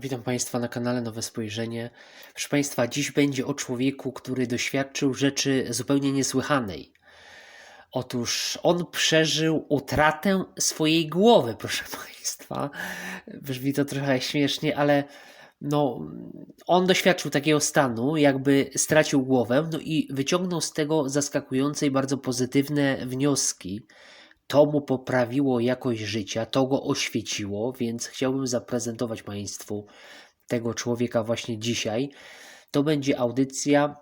Witam Państwa na kanale Nowe Spojrzenie. Proszę Państwa, dziś będzie o człowieku, który doświadczył rzeczy zupełnie niesłychanej. Otóż on przeżył utratę swojej głowy, proszę Państwa. Brzmi to trochę śmiesznie, ale no, on doświadczył takiego stanu, jakby stracił głowę, no i wyciągnął z tego zaskakujące i bardzo pozytywne wnioski. To mu poprawiło jakość życia, to go oświeciło, więc chciałbym zaprezentować Państwu tego człowieka właśnie dzisiaj. To będzie audycja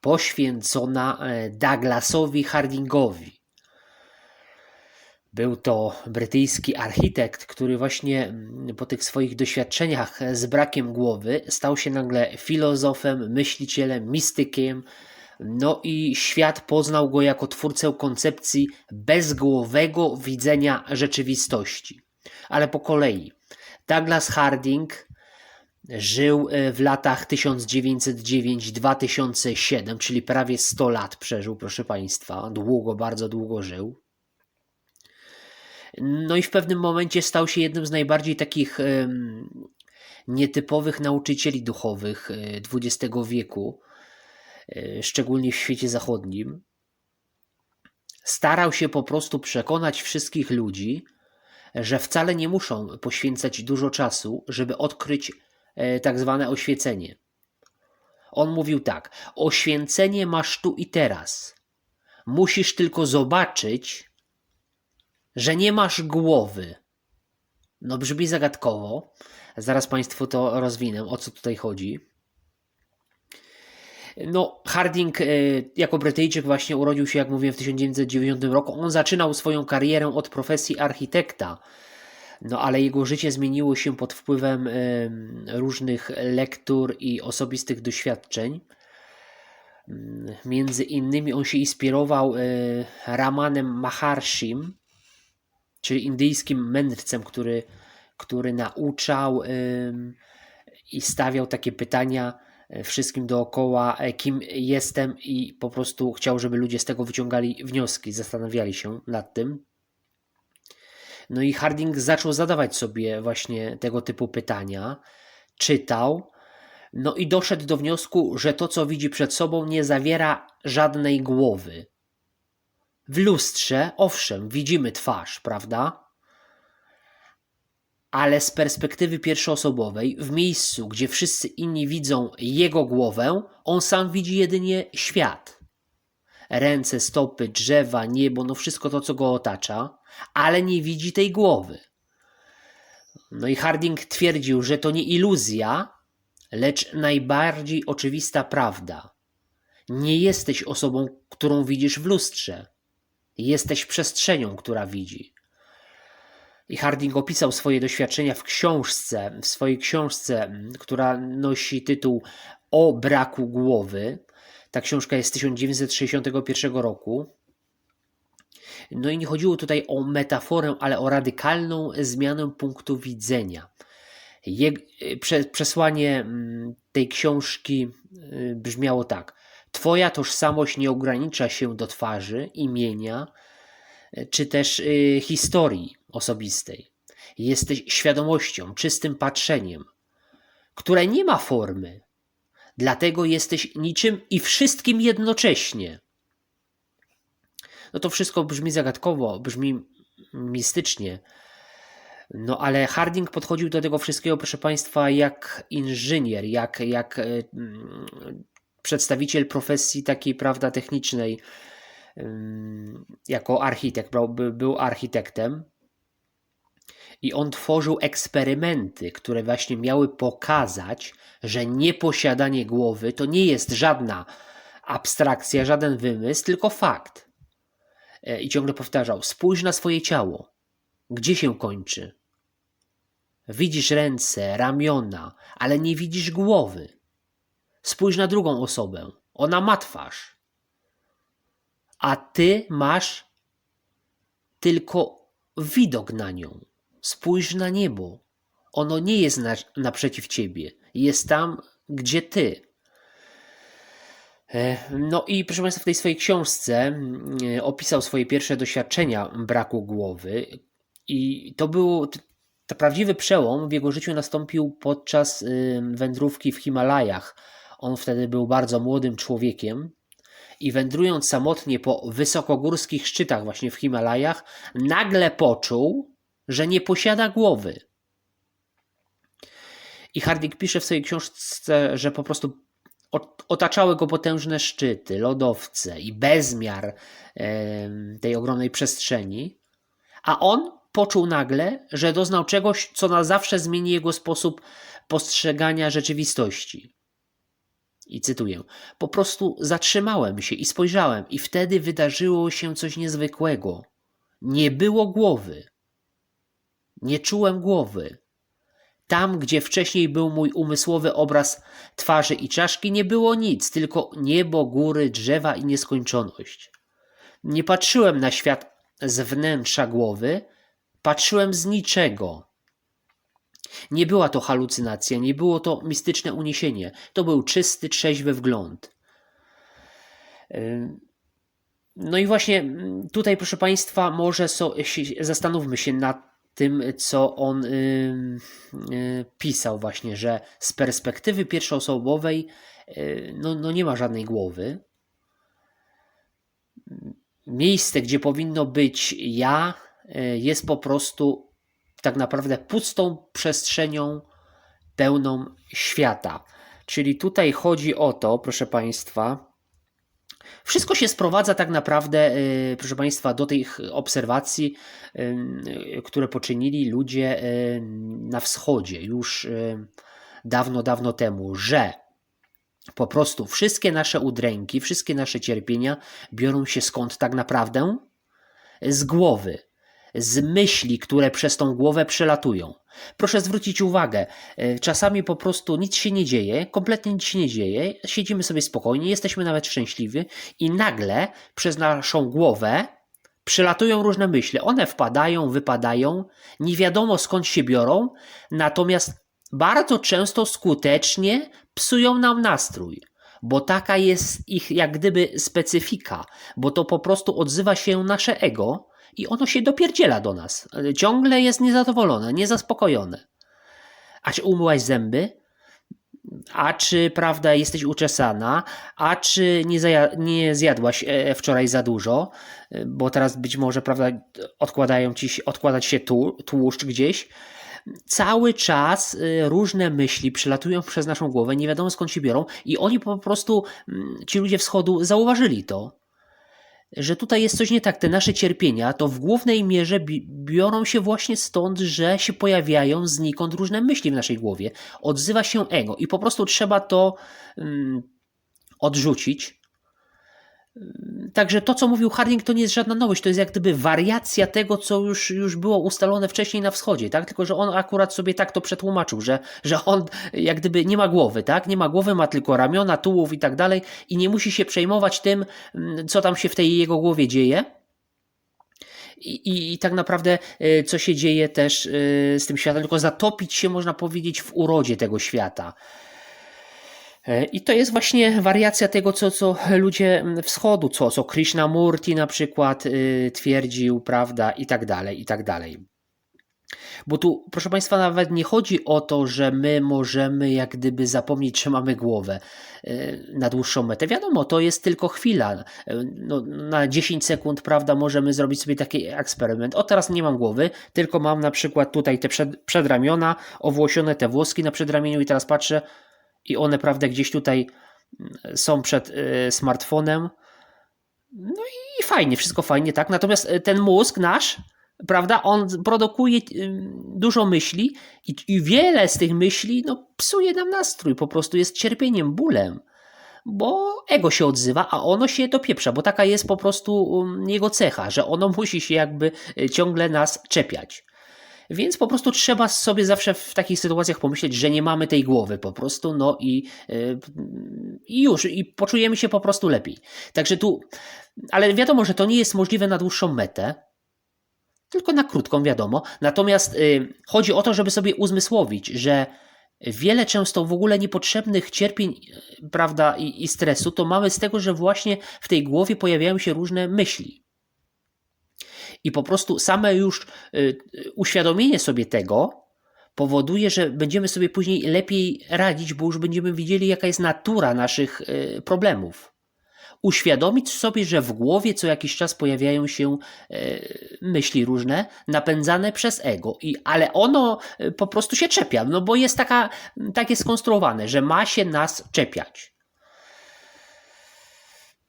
poświęcona e, Douglasowi Hardingowi. Był to brytyjski architekt, który właśnie mm, po tych swoich doświadczeniach z brakiem głowy stał się nagle filozofem, myślicielem, mistykiem. No i świat poznał go jako twórcę koncepcji bezgłowego widzenia rzeczywistości. Ale po kolei. Douglas Harding żył e, w latach 1909-2007, czyli prawie 100 lat przeżył, proszę Państwa. Długo, bardzo długo żył. No i w pewnym momencie stał się jednym z najbardziej takich nietypowych nauczycieli duchowych XX wieku, e, szczególnie w świecie zachodnim. Starał się po prostu przekonać wszystkich ludzi, że wcale nie muszą poświęcać dużo czasu, żeby odkryć e, tak zwane oświecenie. On mówił tak: Oświęcenie masz tu i teraz. Musisz tylko zobaczyć, że nie masz głowy. No brzmi zagadkowo. Zaraz Państwu to rozwinę, o co tutaj chodzi. No, Harding e, jako Brytyjczyk właśnie urodził się, jak mówiłem, w 1909 roku. On zaczynał swoją karierę od profesji architekta. No, ale jego życie zmieniło się pod wpływem e, różnych lektur i osobistych doświadczeń. Między innymi on się inspirował e, Ramanem Maharshim, czyli indyjskim mędrcem, który, który nauczał i stawiał takie pytania wszystkim dookoła, e, kim jestem, i po prostu chciał, żeby ludzie z tego wyciągali wnioski, zastanawiali się nad tym. No i Harding zaczął zadawać sobie właśnie tego typu pytania, czytał, no i doszedł do wniosku, że to, co widzi przed sobą, nie zawiera żadnej głowy. W lustrze, owszem, widzimy twarz, prawda? Ale z perspektywy pierwszoosobowej, w miejscu, gdzie wszyscy inni widzą jego głowę, on sam widzi jedynie świat. Ręce, stopy, drzewa, niebo, no wszystko to, co go otacza, ale nie widzi tej głowy. No i Harding twierdził, że to nie iluzja, lecz najbardziej oczywista prawda. Nie jesteś osobą, którą widzisz w lustrze. Jesteś przestrzenią, która widzi. I Harding opisał swoje doświadczenia w książce, w swojej książce, która nosi tytuł O braku głowy. Ta książka jest z 1961 roku. No i nie chodziło tutaj o metaforę, ale o radykalną zmianę punktu widzenia. Je, prze, przesłanie tej książki y, brzmiało tak. Twoja tożsamość nie ogranicza się do twarzy, imienia, y, czy też historii osobistej. Jesteś świadomością, czystym patrzeniem, które nie ma formy. Dlatego jesteś niczym i wszystkim jednocześnie. No to wszystko brzmi zagadkowo, brzmi mistycznie. No ale Harding podchodził do tego wszystkiego, proszę Państwa, jak inżynier, jak, jak e, mm, przedstawiciel profesji takiej, prawda, technicznej, jako architekt, był architektem. I on tworzył eksperymenty, które właśnie miały pokazać, że nieposiadanie głowy to nie jest żadna abstrakcja, żaden wymysł, tylko fakt. E, I ciągle powtarzał: spójrz na swoje ciało. Gdzie się kończy? Widzisz ręce, ramiona, ale nie widzisz głowy. Spójrz na drugą osobę. Ona ma twarz. A ty masz tylko widok na nią. Spójrz na niebo. Ono nie jest na, naprzeciw ciebie. Jest tam, gdzie ty. E, No i proszę Państwa, w tej swojej książce mm, opisał swoje pierwsze doświadczenia braku głowy. I to było, t- to prawdziwy przełom w jego życiu nastąpił podczas y, wędrówki w Himalajach. On wtedy był bardzo młodym człowiekiem i wędrując samotnie po wysokogórskich szczytach właśnie w Himalajach, nagle poczuł, że nie posiada głowy. I Harding pisze w swojej książce, że po prostu otaczały go potężne szczyty, lodowce i bezmiar tej ogromnej przestrzeni, a on poczuł nagle, że doznał czegoś, co na zawsze zmieni jego sposób postrzegania rzeczywistości. I cytuję: Po prostu zatrzymałem się i spojrzałem, i wtedy wydarzyło się coś niezwykłego. Nie było głowy. Nie czułem głowy. Tam, gdzie wcześniej był mój umysłowy obraz twarzy i czaszki, nie było nic, tylko niebo, góry, drzewa i nieskończoność. Nie patrzyłem na świat z wnętrza głowy, patrzyłem z niczego. Nie była to halucynacja, nie było to mistyczne uniesienie. To był czysty, trzeźwy wgląd. No i właśnie tutaj, proszę Państwa, może so, zastanówmy się nad tym, co on y, y, pisał właśnie, że z perspektywy pierwszoosobowej y, no, no nie ma żadnej głowy. Miejsce, gdzie powinno być ja, jest po prostu tak naprawdę pustą przestrzenią pełną świata. Czyli tutaj chodzi o to, proszę Państwa, wszystko się sprowadza tak naprawdę, y, proszę Państwa, do tych obserwacji, y, które poczynili ludzie y, na wschodzie już dawno, dawno temu, że po prostu wszystkie nasze udręki, wszystkie nasze cierpienia biorą się skąd tak naprawdę? Z głowy z myśli, które przez tą głowę przelatują. Proszę zwrócić uwagę, e, czasami po prostu nic się nie dzieje, kompletnie nic się nie dzieje, siedzimy sobie spokojnie, jesteśmy nawet szczęśliwi i nagle przez naszą głowę przelatują różne myśli. One wpadają, wypadają, nie wiadomo skąd się biorą, natomiast bardzo często skutecznie psują nam nastrój bo taka jest ich jak gdyby specyfika, bo to po prostu odzywa się nasze ego, i ono się dopierdziela do nas. Ciągle jest niezadowolone, niezaspokojone. A czy umyłaś zęby? A czy, prawda, jesteś uczesana? A czy nie, nie zjadłaś e, wczoraj za dużo? Bo teraz być może, prawda, odkładają ci, odkładać się tłuszcz gdzieś. Cały czas e, różne myśli przelatują przez naszą głowę, nie wiadomo skąd się biorą, i oni po prostu, mm, ci ludzie wschodu, zauważyli to że tutaj jest coś nie tak. Te nasze cierpienia to w głównej mierze bi biorą się właśnie stąd, że się pojawiają znikąd różne myśli w naszej głowie. Odzywa się ego i po prostu trzeba to mm, odrzucić. Także to, co mówił Harding, to nie jest żadna nowość, to jest jak gdyby wariacja tego, co już, już było ustalone wcześniej na wschodzie, tak? Tylko, że on akurat sobie tak to przetłumaczył, że, że on jak gdyby nie ma głowy, tak? Nie ma głowy, ma tylko ramiona, tułów i tak dalej i nie musi się przejmować tym, mm, co tam się w tej jego głowie dzieje. I, i, I, tak naprawdę, y, co się dzieje też y, z tym światem, tylko zatopić się, można powiedzieć, w urodzie tego świata. E, I to jest właśnie wariacja tego, co, co ludzie wschodu, co, co Krishnamurti na przykład y, twierdził, prawda, i tak dalej, i tak dalej. Bo tu, proszę Państwa, nawet nie chodzi o to, że my możemy jak gdyby zapomnieć, że mamy głowę y, na dłuższą metę. Wiadomo, to jest tylko chwila. E, no, na 10 sekund, prawda, możemy zrobić sobie taki eksperyment. O, teraz nie mam głowy, tylko mam na przykład tutaj te przed, przedramiona, owłosione te włoski na przedramieniu i teraz patrzę, i one, prawda, gdzieś tutaj mm, są przed y, smartfonem. No i fajnie, wszystko fajnie, tak? Natomiast y, ten mózg nasz, prawda, on produkuje y, dużo myśli i, i wiele z tych myśli no, psuje nam nastrój, po prostu jest cierpieniem, bólem bo ego się odzywa, a ono się dopieprza, bo taka jest po prostu um, jego cecha, że ono musi się jakby ciągle nas czepiać. Więc po prostu trzeba sobie zawsze w takich sytuacjach pomyśleć, że nie mamy tej głowy po prostu, no i, yy, i już, i poczujemy się po prostu lepiej. Także tu, ale wiadomo, że to nie jest możliwe na dłuższą metę, tylko na krótką, wiadomo. Natomiast yy, chodzi o to, żeby sobie uzmysłowić, że wiele często w ogóle niepotrzebnych cierpień, prawda, i, i stresu to mamy z tego, że właśnie w tej głowie pojawiają się różne myśli. I po prostu same już y, uświadomienie sobie tego powoduje, że będziemy sobie później lepiej radzić, bo już będziemy widzieli, jaka jest natura naszych y, problemów. Uświadomić sobie, że w głowie co jakiś czas pojawiają się y, myśli różne, napędzane przez ego, I, ale ono po prostu się czepia, no bo jest taka, takie skonstruowane, że ma się nas czepiać.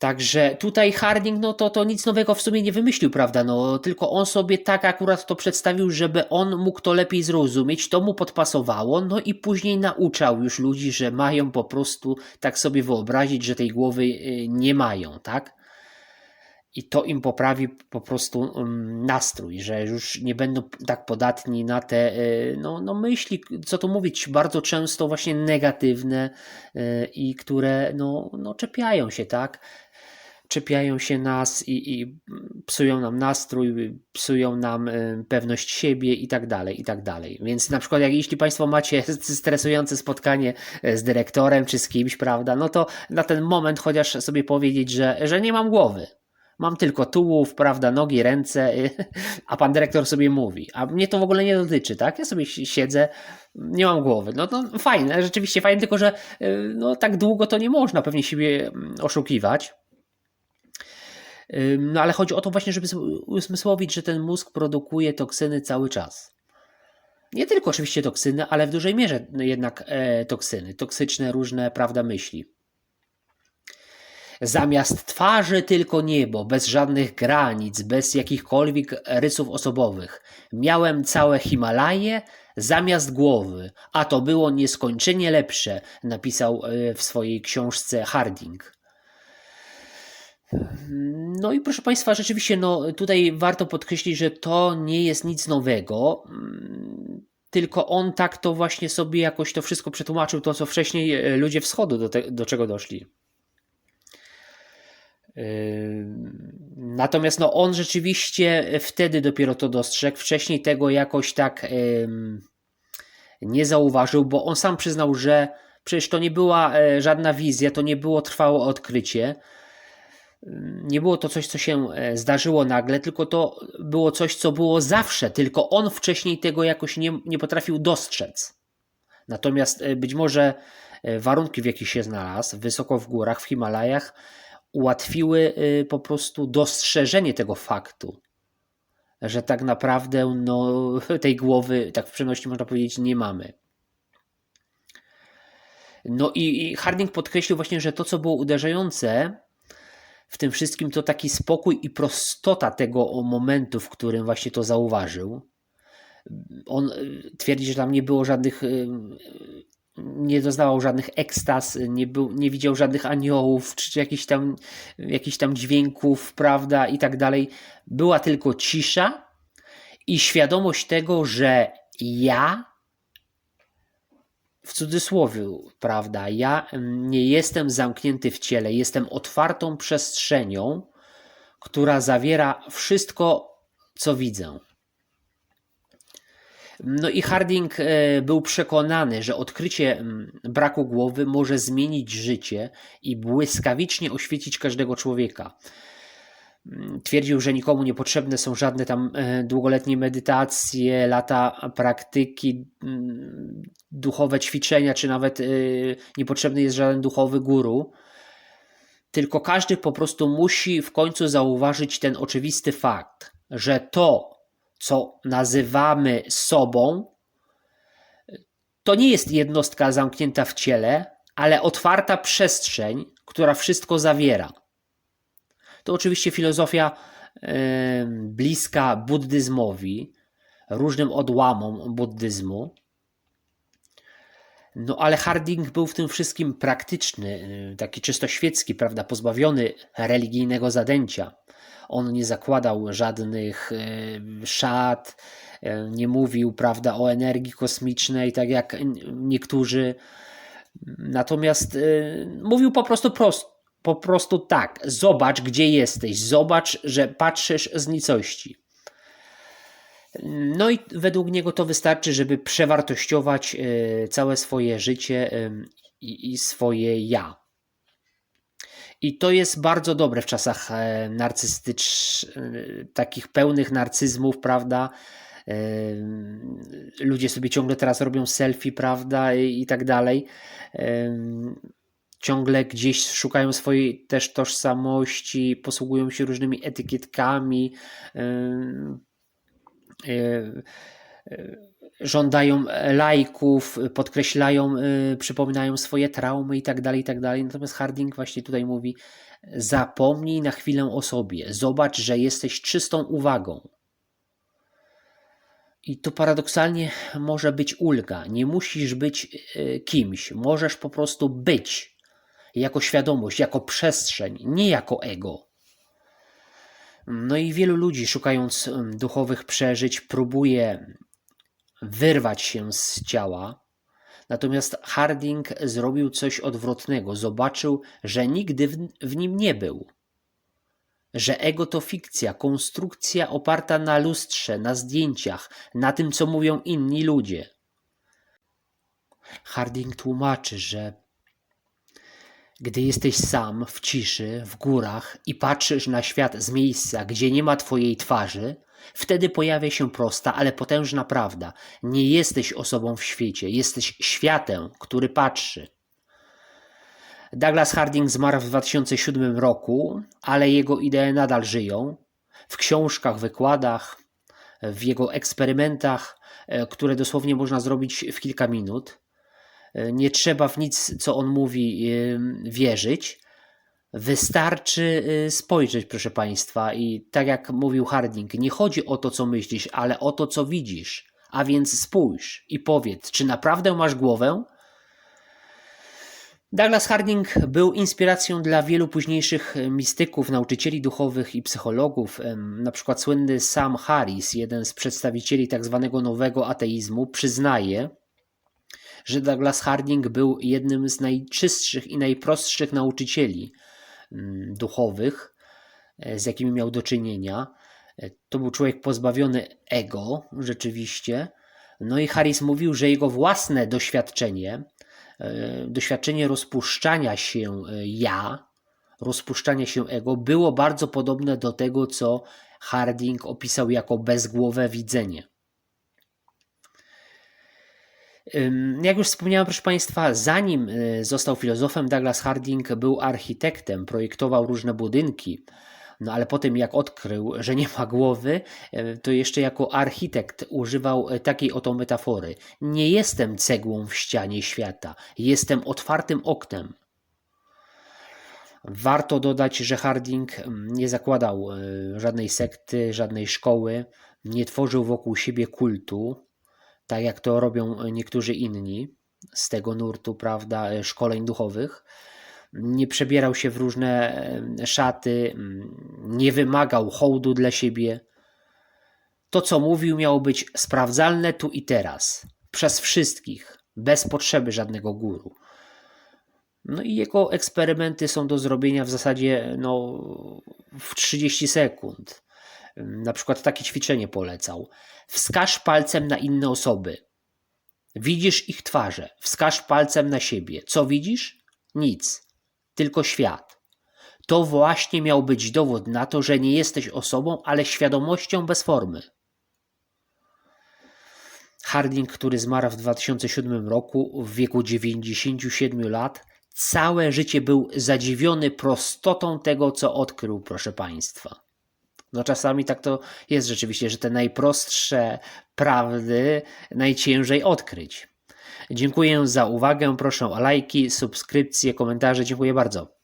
Także tutaj Harding, no to, to nic nowego w sumie nie wymyślił, prawda? No, tylko on sobie tak akurat to przedstawił, żeby on mógł to lepiej zrozumieć, to mu podpasowało, no i później nauczał już ludzi, że mają po prostu tak sobie wyobrazić, że tej głowy y, nie mają, tak? I to im poprawi po prostu um, nastrój, że już nie będą tak podatni na te y, no, no myśli, co tu mówić, bardzo często właśnie negatywne y, i które no, no czepiają się, tak? Czepiają się nas i, i, psują nam nastrój, psują nam y, pewność siebie i tak dalej, i tak dalej. Więc na przykład jak jeśli Państwo macie stresujące spotkanie y, z dyrektorem czy z kimś, prawda, no to na ten moment chociaż sobie powiedzieć, że, że nie mam głowy. Mam tylko tułów, prawda, nogi, ręce, y, a pan dyrektor sobie mówi. A mnie to w ogóle nie dotyczy, tak? Ja sobie siedzę, nie mam głowy. No to fajne, rzeczywiście fajne, tylko że no, tak długo to nie można pewnie siebie mm, oszukiwać. No ale chodzi o to właśnie, żeby usmysłowić, że ten mózg produkuje toksyny cały czas. Nie tylko oczywiście toksyny, ale w dużej mierze jednak e, toksyny, toksyczne różne, prawda, myśli. Zamiast twarzy tylko niebo, bez żadnych granic, bez jakichkolwiek rysów osobowych. Miałem całe Himalaje zamiast głowy, a to było nieskończenie lepsze, napisał e, w swojej książce Harding. No i proszę Państwa, rzeczywiście, no tutaj warto podkreślić, że to nie jest nic nowego, mm, tylko on tak to właśnie sobie jakoś to wszystko przetłumaczył, to co wcześniej e, ludzie wschodu do, te, do czego doszli. Natomiast no on rzeczywiście wtedy dopiero to dostrzegł, wcześniej tego jakoś tak nie zauważył, bo on sam przyznał, że przecież to nie była e, żadna wizja, to nie było trwałe odkrycie, nie było to coś, co się e, zdarzyło nagle, tylko to było coś, co było zawsze, tylko on wcześniej tego jakoś nie, nie potrafił dostrzec. Natomiast e, być może e, warunki, w jakich się znalazł, wysoko w górach, w Himalajach, ułatwiły po prostu dostrzeżenie tego faktu, że tak naprawdę no, tej głowy, tak w przenośni można powiedzieć, nie mamy. No i Harding podkreślił właśnie, że to, co było uderzające, w tym wszystkim to taki spokój i prostota tego momentu, w którym właśnie to zauważył. On y, twierdzi, że tam nie było żadnych, y, nie doznawał żadnych ekstaz, nie, był, nie widział żadnych aniołów, czy jakichś tam, jakichś tam dźwięków, prawda, i tak dalej. Była tylko cisza i świadomość tego, że ja w cudzysłowie, prawda, ja nie jestem zamknięty w ciele, jestem otwartą przestrzenią, która zawiera wszystko, co widzę. No i Harding e, był przekonany, że odkrycie braku głowy może zmienić życie i błyskawicznie oświecić każdego człowieka. Twierdził, że nikomu niepotrzebne są żadne tam e, długoletnie medytacje, lata praktyki, mm, duchowe ćwiczenia, czy nawet e, niepotrzebny jest żaden duchowy guru. Tylko każdy po prostu musi w końcu zauważyć ten oczywisty fakt, że to, co nazywamy sobą, to nie jest jednostka zamknięta w ciele, ale otwarta przestrzeń, która wszystko zawiera to oczywiście filozofia bliska buddyzmowi, różnym odłamom buddyzmu. No ale Harding był w tym wszystkim praktyczny, taki czysto świecki, prawda, pozbawiony religijnego zadęcia. On nie zakładał żadnych szat, nie mówił, prawda, o energii kosmicznej, tak jak niektórzy. Natomiast mówił po prostu prosto, po prostu tak, zobacz, gdzie jesteś, zobacz, że patrzysz z nicości. No i według niego to wystarczy, żeby przewartościować e, całe swoje życie i swoje ja. I to jest bardzo dobre w czasach e, narcystycz, e, takich pełnych narcyzmów, prawda? E, Ludzie sobie ciągle teraz robią selfie, prawda? I, tak dalej. E, Ciągle gdzieś szukają swojej też tożsamości, posługują się różnymi etykietkami. E, e, żądają lajków, podkreślają, y, przypominają swoje traumy i tak dalej, i tak. Natomiast Harding właśnie tutaj mówi: zapomnij na chwilę o sobie, zobacz, że jesteś czystą uwagą. I to paradoksalnie może być ulga. Nie musisz być y, kimś, możesz po prostu być jako świadomość, jako przestrzeń, nie jako ego. No i wielu ludzi, szukając duchowych przeżyć, próbuje wyrwać się z ciała. Natomiast Harding zrobił coś odwrotnego. Zobaczył, że nigdy w nim nie był. Że ego to fikcja, konstrukcja oparta na lustrze, na zdjęciach, na tym, co mówią inni ludzie. Harding tłumaczy, że gdy jesteś sam w ciszy, w górach i patrzysz na świat z miejsca, gdzie nie ma twojej twarzy, wtedy pojawia się prosta, ale potężna prawda. Nie jesteś osobą w świecie, jesteś światem, który patrzy. Douglas Harding zmarł w 2007 roku, ale jego idee nadal żyją. W książkach, wykładach, w jego eksperymentach, e, które dosłownie można zrobić w kilka minut. E, Nie trzeba w nic, co on mówi, wierzyć. Wystarczy y, spojrzeć, proszę Państwa, i tak jak mówił Harding, nie chodzi o to, co myślisz, ale o to, co widzisz. A więc spójrz i powiedz, czy naprawdę masz głowę? Douglas Harding był inspiracją dla wielu późniejszych mistyków, nauczycieli duchowych i psychologów. Na przykład słynny Sam Harris, jeden z przedstawicieli tzw. nowego ateizmu, przyznaje, że Douglas Harding był jednym z najczystszych i najprostszych nauczycieli mm, duchowych, e, z jakimi miał do czynienia. E, To był człowiek pozbawiony ego, rzeczywiście. No i Harris mówił, że jego własne doświadczenie, e, doświadczenie rozpuszczania się ja, rozpuszczania się ego, było bardzo podobne do tego, co Harding opisał jako bezgłowe widzenie. Jak już wspomniałem, proszę Państwa, zanim y, został filozofem, Douglas Harding był architektem, projektował różne budynki. No ale potem, jak odkrył, że nie ma głowy, y, to jeszcze jako architekt używał y, takiej oto metafory: Nie jestem cegłą w ścianie świata, jestem otwartym oknem. Warto dodać, że Harding nie zakładał żadnej sekty, żadnej szkoły, nie tworzył wokół siebie kultu, tak jak to robią niektórzy inni z tego nurtu, prawda, szkoleń duchowych. Nie przebierał się w różne e, szaty, mm, nie wymagał hołdu dla siebie. To, co mówił, miało być sprawdzalne tu i teraz, przez wszystkich, bez potrzeby żadnego guru. No i jego eksperymenty są do zrobienia w zasadzie no, w 30 sekund. Na przykład takie ćwiczenie polecał. Wskaż palcem na inne osoby. Widzisz ich twarze. Wskaż palcem na siebie. Co widzisz? Nic. Tylko świat. To właśnie miał być dowód na to, że nie jesteś osobą, ale świadomością bez formy. Harding, który zmarł w 2007 roku w wieku 97 lat, całe życie był zadziwiony prostotą tego, co odkrył, proszę Państwa. No czasami tak to jest rzeczywiście, że te najprostsze prawdy najciężej odkryć. Dziękuję za uwagę, proszę o lajki, subskrypcje, komentarze. Dziękuję bardzo.